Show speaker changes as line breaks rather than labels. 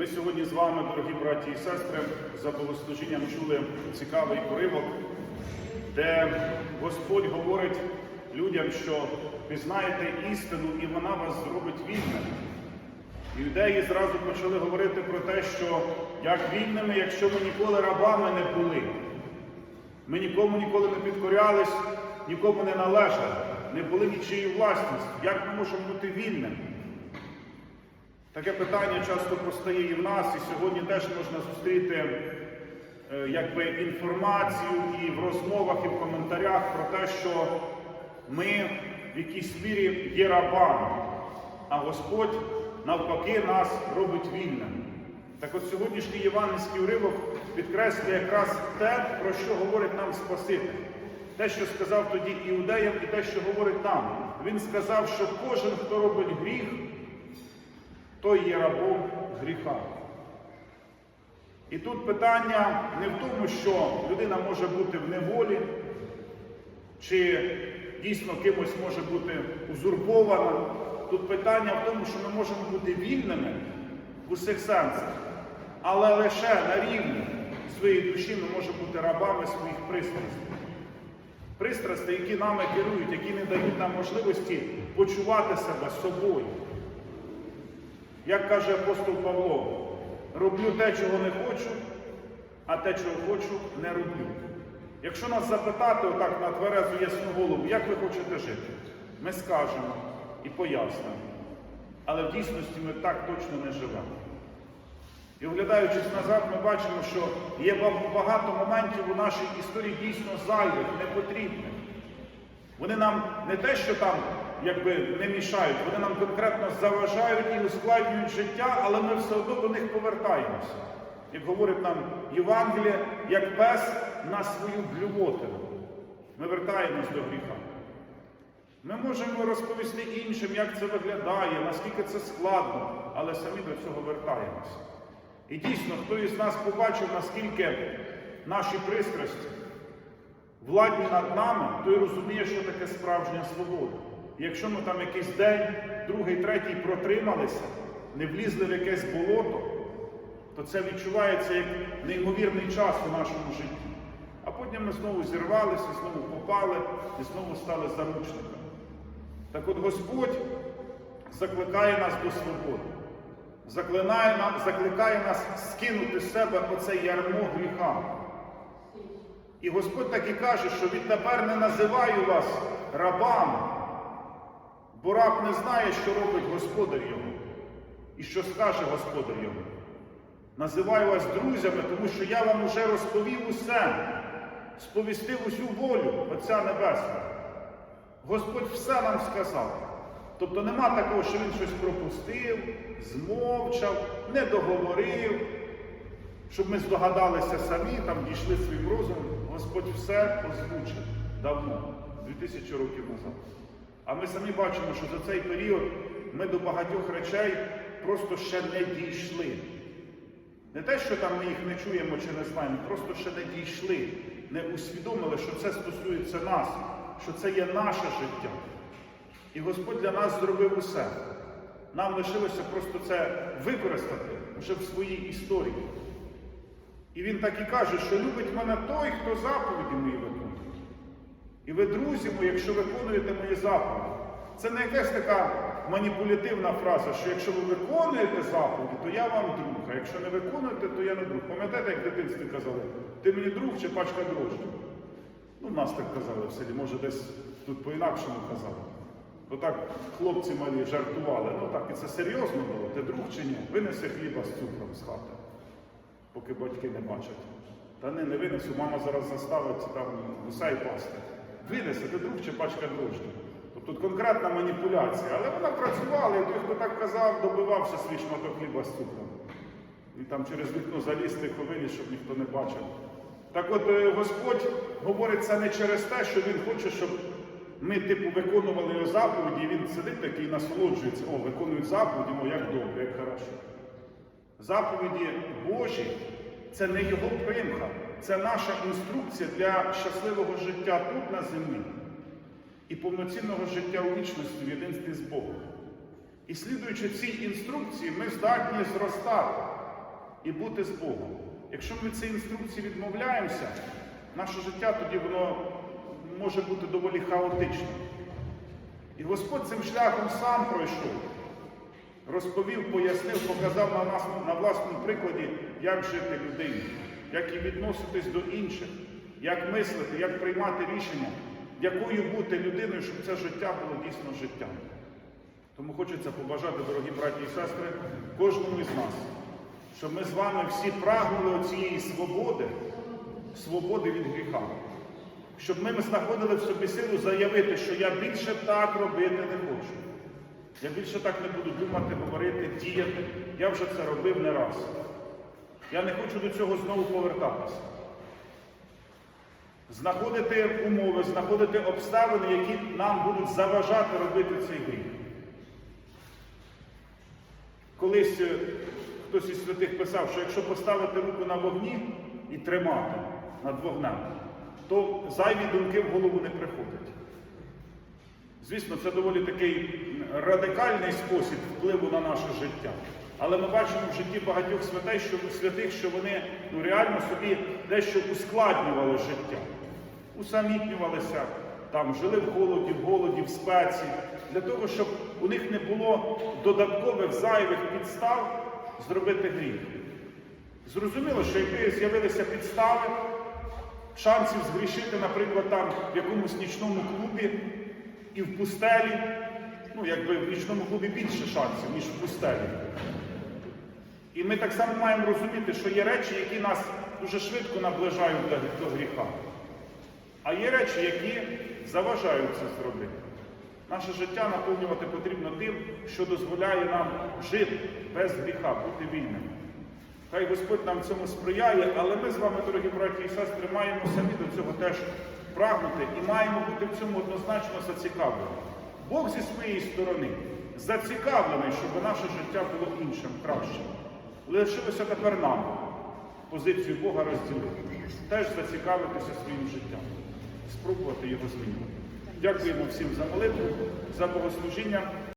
Ми сьогодні з вами, дорогі браті і сестри, за богослужінням чули цікавий уривок, де Господь говорить людям, що пізнаєте істину, і вона вас зробить вільними. Іудеї зразу почали говорити про те, що як вільними, якщо ми ніколи рабами не були. Ми нікому ніколи не підкорялись, нікому не належали, не були нічиєю власністю. Як ми можемо бути вільними? Таке питання часто постає і в нас, і сьогодні теж можна зустріти е, якби, інформацію і в розмовах, і в коментарях про те, що ми в якійсь мірі є рабами, а Господь навпаки нас робить вільними. Так от сьогоднішній євангельський уривок підкреслює якраз те, про що говорить нам Спаситель. Те, що сказав тоді іудеям, і те, що говорить нам. Він сказав, що кожен, хто робить гріх, той є рабом гріха. І тут питання не в тому, що людина може бути в неволі, чи дійсно кимось може бути узурпована. Тут питання в тому, що ми можемо бути вільними в усіх сенсах, але лише на рівні своєї душі ми можемо бути рабами своїх пристрастей. Пристрастей, які нами керують, які не дають нам можливості почувати себе собою. Як каже апостол Павло, роблю те, чого не хочу, а те, чого хочу, не роблю. Якщо нас запитати отак на тверезу ясну голову, як ви хочете жити, ми скажемо і пояснимо. Але в дійсності ми так точно не живемо. І оглядаючись назад, ми бачимо, що є багато моментів у нашій історії дійсно зайвих, непотрібних. Вони нам не те, що там якби не мішають, вони нам конкретно заважають і ускладнюють життя, але ми все одно до них повертаємося. Як говорить нам Євангеліє, як пес на свою блювотину. Ми вертаємось до гріха. Ми можемо розповісти іншим, як це виглядає, наскільки це складно, але самі до цього вертаємося. І дійсно, хто із нас побачив, наскільки наші пристрасті владні над нами, той розуміє, що таке справжня свобода. І якщо ми там якийсь день, другий, третій протрималися, не влізли в якесь болото, то це відчувається як неймовірний час у нашому житті. А потім ми знову зірвалися, знову попали і знову стали заручниками. Так от Господь закликає нас до свободи, закликає нас скинути з себе оце ярмо гріха. І Господь так і каже, що відтепер не називаю вас рабами, бо раб не знає, що робить Господар його і що скаже Господар йому. Називаю вас друзями, тому що я вам уже розповів усе, сповістив усю волю Отця Небесного. Господь все нам сказав. Тобто нема такого, що він щось пропустив, змовчав, не договорив, щоб ми здогадалися самі, там дійшли своїм розумом. Господь все озвучив давно, 2000 років назад. А ми самі бачимо, що за цей період ми до багатьох речей просто ще не дійшли. Не те, що там ми їх не чуємо чи не знаємо, просто ще не дійшли, не усвідомили, що це стосується нас, що це є наше життя. І Господь для нас зробив усе. Нам лишилося просто це використати вже в своїй історії. І він так і каже, що любить мене той, хто заповіді мої виконує. І ви, друзі мої, якщо виконуєте мої заповіді, це не якась така маніпулятивна фраза, що якщо ви виконуєте заповіді, то я вам друг, а якщо не виконуєте, то я не друг. Пам'ятаєте, як дитинстві казали, ти мені друг чи пачка дрожжів? Ну, в нас так казали в селі, може десь тут по-інакшому казали. Отак хлопці малі жартували. Ну так, і це серйозно було, ти друг чи ні? Винеси хліба з цукром з хати, поки батьки не бачать. Та не, не винесу, мама зараз заставить там гусей пасти. Винеси, ти друг чи пачка дрожжів. Тобто конкретна маніпуляція, але вона працювала, і той, хто так казав, добивався свій шматок хліба з цукром. І там через вікно залізти ховині, щоб ніхто не бачив. Так от е, Господь говорить це не через те, що Він хоче, щоб ми, типу, виконували його заповіді, і він сидить такий і насолоджується, о, виконують заповіді, о, як добре, як хорошо. Заповіді Божі це не його примха, це наша інструкція для щасливого життя тут на землі і повноцінного життя у вічності в єдинстві з Богом. І слідуючи цій інструкції, ми здатні зростати і бути з Богом. Якщо ми від інструкції відмовляємося, наше життя тоді воно може бути доволі хаотичним. І Господь цим шляхом сам пройшов, розповів, пояснив, показав на нас на власному прикладі, як жити людині, як і відноситись до інших, як мислити, як приймати рішення, якою бути людиною, щоб це життя було дійсно життям. Тому хочеться побажати, дорогі браті і сестри, кожному із нас, щоб ми з вами всі прагнули цієї свободи, свободи від гріха. Щоб ми знаходили в собі силу заявити, що я більше так робити не хочу. Я більше так не буду думати, говорити, діяти. Я вже це робив не раз. Я не хочу до цього знову повертатися. Знаходити умови, знаходити обставини, які нам будуть заважати робити цей гріх. Колись е, хтось із святих писав, що якщо поставити руку на вогні і тримати над вогнем, то зайві думки в голову не приходять. Звісно, це доволі такий радикальний спосіб впливу на наше життя. Але ми бачимо в житті багатьох святей, що, святих, що вони ну, реально собі дещо ускладнювали життя, усамітнювалися, там, жили в холоді, в голоді, в спеці, для того, щоб у них не було додаткових зайвих підстав зробити гріх. Зрозуміло, що якби з'явилися підстави, шансів згрішити, наприклад, там в якомусь нічному клубі і в пустелі, ну, якби в нічному клубі більше шансів, ніж в пустелі. І ми так само маємо розуміти, що є речі, які нас дуже швидко наближають до, гріха. А є речі, які заважають це зробити. Наше життя наповнювати потрібно тим, що дозволяє нам жити без гріха, бути вільними. Хай Господь нам цьому сприяє, але ми з вами, дорогі браті і сестри, маємо самі до цього теж прагнути і маємо бути в цьому однозначно зацікавлені. Бог зі своєї сторони зацікавлений, щоб наше життя було іншим, кращим. Лишилося тепер нам позицію Бога розділити, теж зацікавитися своїм життям, спробувати його змінити. Дякуємо всім за молитву, за богослужіння.